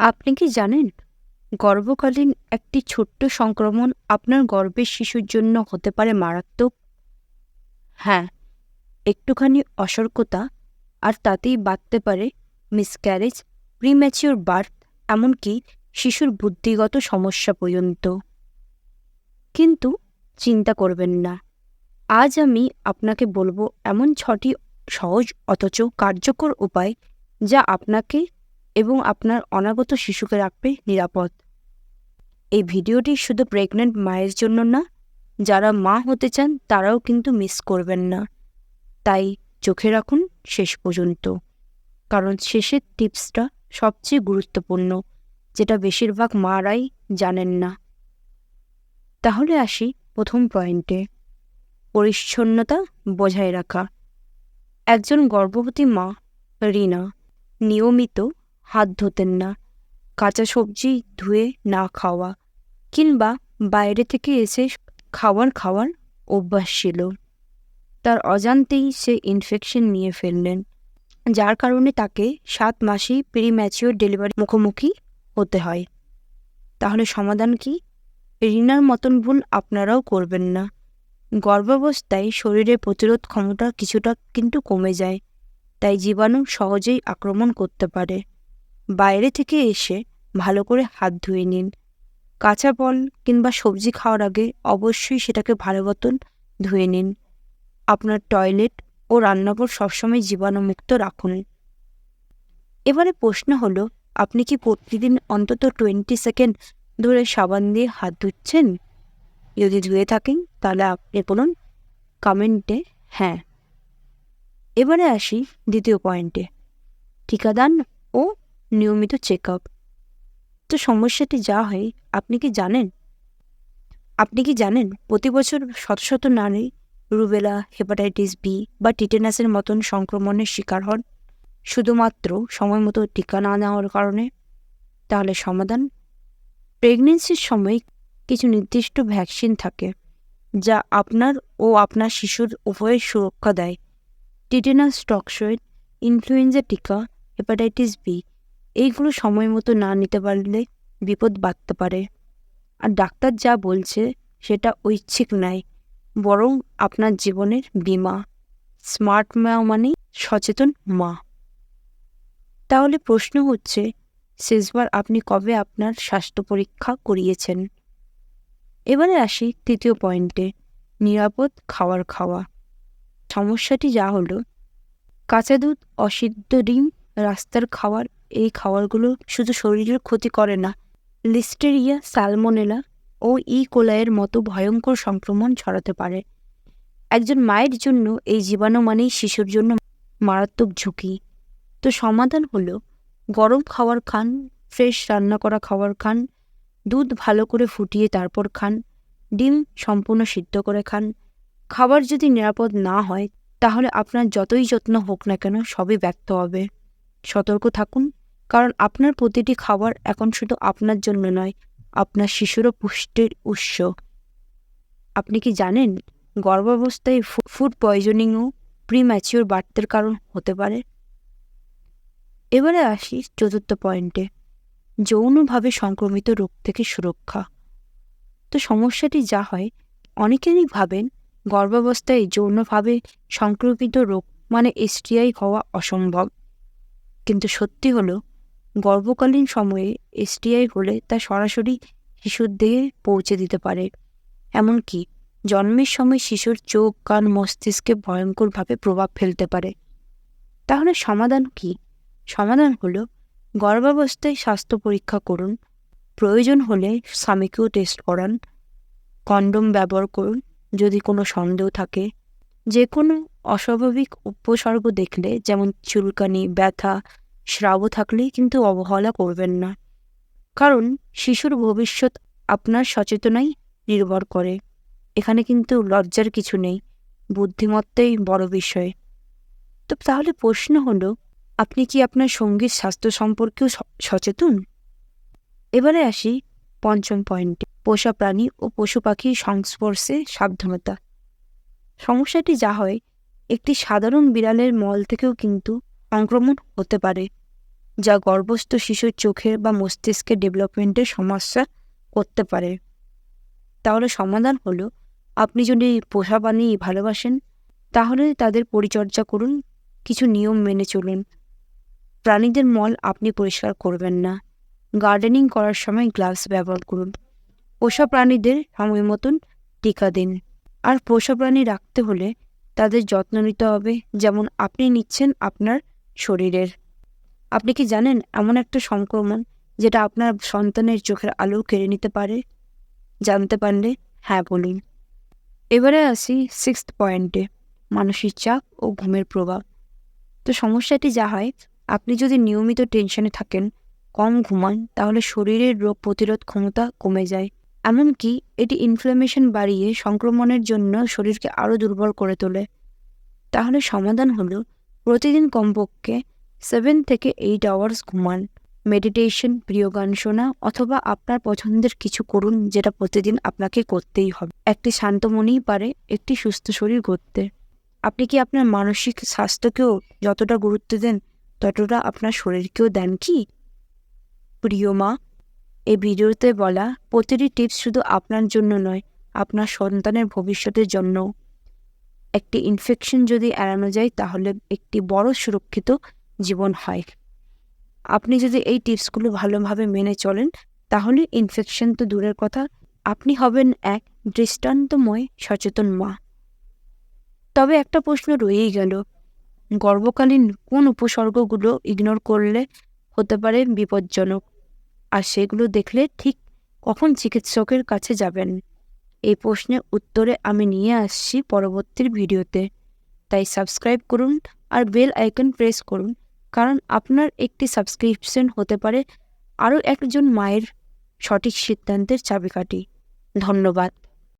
আপনি কি জানেন, গর্ভকালীন একটি ছোট্ট সংক্রমণ আপনার গর্ভের শিশুর জন্য হতে পারে মারাত্মক? হ্যাঁ একটুখানি অসর্কতা আর তাতেই বাড়তে পারে মিসক্যারেজ প্রিম্যাচিওর বার্থ এমনকি শিশুর বুদ্ধিগত সমস্যা পর্যন্ত। কিন্তু চিন্তা করবেন না, আজ আমি আপনাকে বলব এমন ছটি সহজ অথচ কার্যকর উপায় যা আপনাকে এবং আপনার অনাগত শিশুকে রাখবে নিরাপদ। এই ভিডিওটি শুধু প্রেগনেন্ট মায়ের জন্য না, যারা মা হতে চান তারাও কিন্তু মিস করবেন না। তাই চোখে রাখুন শেষ পর্যন্ত, কারণ শেষের টিপসটা সবচেয়ে গুরুত্বপূর্ণ, যেটা বেশিরভাগ মারাই জানেন না। তাহলে আসি প্রথম পয়েন্টে পরিচ্ছন্নতা বজায় রাখা। একজন গর্ভবতী মা, রিনা, নিয়মিত হাত ধোতেন না। কাঁচা সবজি ধুয়ে না খাওয়া কিংবা বাইরে থেকে এসে খাবার খাওয়ার অভ্যাস ছিল। তার অজান্তেই সে ইনফেকশন নিয়ে ফেললেন, যার কারণে তাকে সাত মাসেই প্রিম্যাচিওর ডেলিভারি মুখোমুখি হতে হয়। তাহলে সমাধান কি? রিনার মতন ভুল আপনারাও করবেন না। গর্ভাবস্থায় শরীরের প্রতিরোধ ক্ষমতা কিছুটা কিন্তু কমে যায়, তাই জীবাণু সহজেই আক্রমণ করতে পারে। বাইরে থেকে এসে ভালো করে হাত ধুয়ে নিন। কাঁচা ফল কিংবা সবজি খাওয়ার আগে অবশ্যই সেটাকে ভালো মতন ধুয়ে নিন। আপনার টয়লেট ও রান্নাঘর সবসময় জীবাণুমুক্ত রাখুন। এবারে প্রশ্ন হলো, আপনি কি প্রতিদিন অন্তত টোয়েন্টি সেকেন্ড ধরে সাবান দিয়ে হাত ধুচ্ছেন? যদি ধুয়ে থাকেন, তাহলে আপনি বলুন কমেন্টে হ্যাঁ। এবারে আসি দ্বিতীয় পয়েন্টে। টিকাদান ও নিয়মিত চেক আপ তো সমস্যাটি যা হয়, আপনি কি জানেন? আপনি কি জানেন প্রতি বছর শত শত নারী রুবেলা হেপাটাইটিস বি বা টিটেনাসের মতন সংক্রমণের শিকার হন? শুধুমাত্র সময় মতো টিকা না নেওয়ার কারণে? তাহলে সমাধান? প্রেগনেন্সির সময় কিছু নির্দিষ্ট ভ্যাকসিন থাকে, যা আপনার ও আপনার শিশুর উভয়ের সুরক্ষা দেয়। টিটেনাস টক্সয়েড ইনফ্লুয়েঞ্জা টিকা হেপাটাইটিস বি এইগুলো সময় মতো না নিতে পারলে বিপদ বাড়তে পারে। আর ডাক্তার যা বলছে, সেটা ঐচ্ছিক নয় বরং আপনার জীবনের বিমা। স্মার্ট মা মানেই সচেতন মা। তাহলে প্রশ্ন হচ্ছে, শেষবার আপনি কবে আপনার স্বাস্থ্য পরীক্ষা করিয়েছেন? এবারে আসি তৃতীয় পয়েন্টে, নিরাপদ খাওয়ার খাওয়া। সমস্যাটি যা হলো, কাঁচা দুধ অসিদ্ধ ডিম রাস্তার খাবার এই খাবারগুলো শুধু শরীরের ক্ষতি করে না লিস্টেরিয়া সালমোনেলা ও ই কোলায়ের মতো ভয়ঙ্কর সংক্রমণ ছড়াতে পারে। একজন মায়ের জন্য এই জীবাণু মানেই শিশুর জন্য মারাত্মক ঝুঁকি। তো সমাধান হলো, গরম খাবার খান, ফ্রেশ রান্না করা খাবার খান, দুধ ভালো করে ফুটিয়ে তারপর খান, ডিম সম্পূর্ণ সিদ্ধ করে খান। খাবার যদি নিরাপদ না হয়, তাহলে আপনার যতই যত্ন হোক না কেন সবই ব্যর্থ হবে। সতর্ক থাকুন। কারণ আপনার প্রতিটি খাবার এখন শুধু আপনার জন্য নয়, আপনার শিশুরও পুষ্টির উৎস। আপনি কি জানেন গর্ভাবস্থায় ফুড পয়জনিংও প্রিম্যাচিওর বার্থের কারণ হতে পারে? এবারে আসি চতুর্থ পয়েন্টে যৌনভাবে সংক্রমিত রোগ থেকে সুরক্ষা। তো সমস্যাটি যা হয়, অনেকেরই ভাবেন গর্ভাবস্থায় যৌনভাবে সংক্রমিত রোগ মানে এসটিআই হওয়া অসম্ভব। কিন্তু সত্যি হলো, গর্ভকালীন সময়ে এসটিআই হলে তা সরাসরি শিশুর দেহে পৌঁছে দিতে পারে। এমনকি জন্মের সময় শিশুর চোখ, কান, মস্তিষ্কে ভয়ঙ্করভাবে প্রভাব ফেলতে পারে। তাহলে সমাধান কি? সমাধান হলো, গর্ভাবস্থায় স্বাস্থ্য পরীক্ষা করুন, প্রয়োজন হলে স্বামীকেও টেস্ট করান কন্ডোম ব্যবহার করুন, যদি কোনো সন্দেহ থাকে। যে কোনো অস্বাভাবিক উপসর্গ দেখলে, যেমন চুলকানি, ব্যথা স্রাবও থাকলে কিন্তু অবহেলা করবেন না। কারণ শিশুর ভবিষ্যৎ আপনার সচেতনাই নির্ভর করে। এখানে কিন্তু লজ্জার কিছু নেই, বুদ্ধিমত্তাই বড় বিষয়। তো তাহলে প্রশ্ন হলো, আপনি কি আপনার সঙ্গীর স্বাস্থ্য সম্পর্কেও সচেতন? এবারে আসি পঞ্চম পয়েন্টে পোষা প্রাণী ও পশু পাখির সংস্পর্শে সাবধানতা। সমস্যাটি যা হয়, একটি সাধারণ বিড়ালের মল থেকেও কিন্তু সংক্রমণ হতে পারে। যা গর্ভস্থ শিশুর চোখের বা মস্তিষ্কের ডেভেলপমেন্টের সমস্যা করতে পারে। তাহলে সমাধান হলো, আপনি যদি পোষা প্রাণী ভালোবাসেন, তাহলে তাদের পরিচর্যা করুন, কিছু নিয়ম মেনে চলুন। প্রাণীদের মল আপনি পরিষ্কার করবেন না। গার্ডেনিং করার সময় গ্লাভস ব্যবহার করুন। পোষা প্রাণীদের সময় মতন টিকা দিন। আর পোষা প্রাণী রাখতে হলে তাদের যত্ন নিতে হবে, যেমন আপনি নিচ্ছেন আপনার শরীরের। আপনি কি জানেন এমন একটা সংক্রমণ যেটা আপনার সন্তানের চোখের আলো কেড়ে নিতে পারে? জানতে পারলে হ্যাঁ বলুন। এবারে আসি সিক্সথ পয়েন্টে মানসিক চাপ ও ঘুমের প্রভাব। তো সমস্যাটি যা হয়, আপনি যদি নিয়মিত টেনশনে থাকেন, কম ঘুমান, তাহলে শরীরের রোগ প্রতিরোধ ক্ষমতা কমে যায়। এমনকি এটি ইনফ্লামেশন বাড়িয়ে সংক্রমণের জন্য শরীরকে আরও দুর্বল করে তোলে। তাহলে সমাধান হলো, প্রতিদিন কমপক্ষে সেভেন থেকে এইট আওয়ার্স ঘুমান। মেডিটেশন প্রিয় গান শোনা, অথবা আপনার পছন্দের কিছু করুন, যেটা প্রতিদিন আপনাকে করতেই হবে। একটি শান্ত মনেই পারে, একটি সুস্থ শরীর গড়তে। আপনি কি আপনার মানসিক স্বাস্থ্যকেও যতটা গুরুত্ব দেন, ততটা আপনার শরীরকেও দেন কি? প্রিয় মা, এই ভিডিওতে বলা প্রতিটি টিপস শুধু আপনার জন্য নয়, আপনার সন্তানের ভবিষ্যতের জন্য একটি ইনফেকশন যদি এড়ানো যায়, তাহলে একটি বড় সুরক্ষিত জীবন হয়। আপনি যদি এই টিপসগুলো ভালোভাবে মেনে চলেন, তাহলে ইনফেকশন তো দূরের কথা। আপনি হবেন এক দৃষ্টান্তময় সচেতন মা। তবে একটা প্রশ্ন রয়েই গেল, গর্ভকালীন কোন উপসর্গগুলো ইগনোর করলে হতে পারে বিপজ্জনক? আর সেগুলো দেখলে ঠিক কখন চিকিৎসকের কাছে যাবেন? এই প্রশ্নের উত্তরে আমি নিয়ে আসছি পরবর্তী ভিডিওতে। তাই সাবস্ক্রাইব করুন আর বেল আইকন প্রেস করুন। কারণ আপনার একটি সাবস্ক্রিপশন হতে পারে আরও একজন মায়ের সঠিক সিদ্ধান্তের চাবিকাঠি। ধন্যবাদ।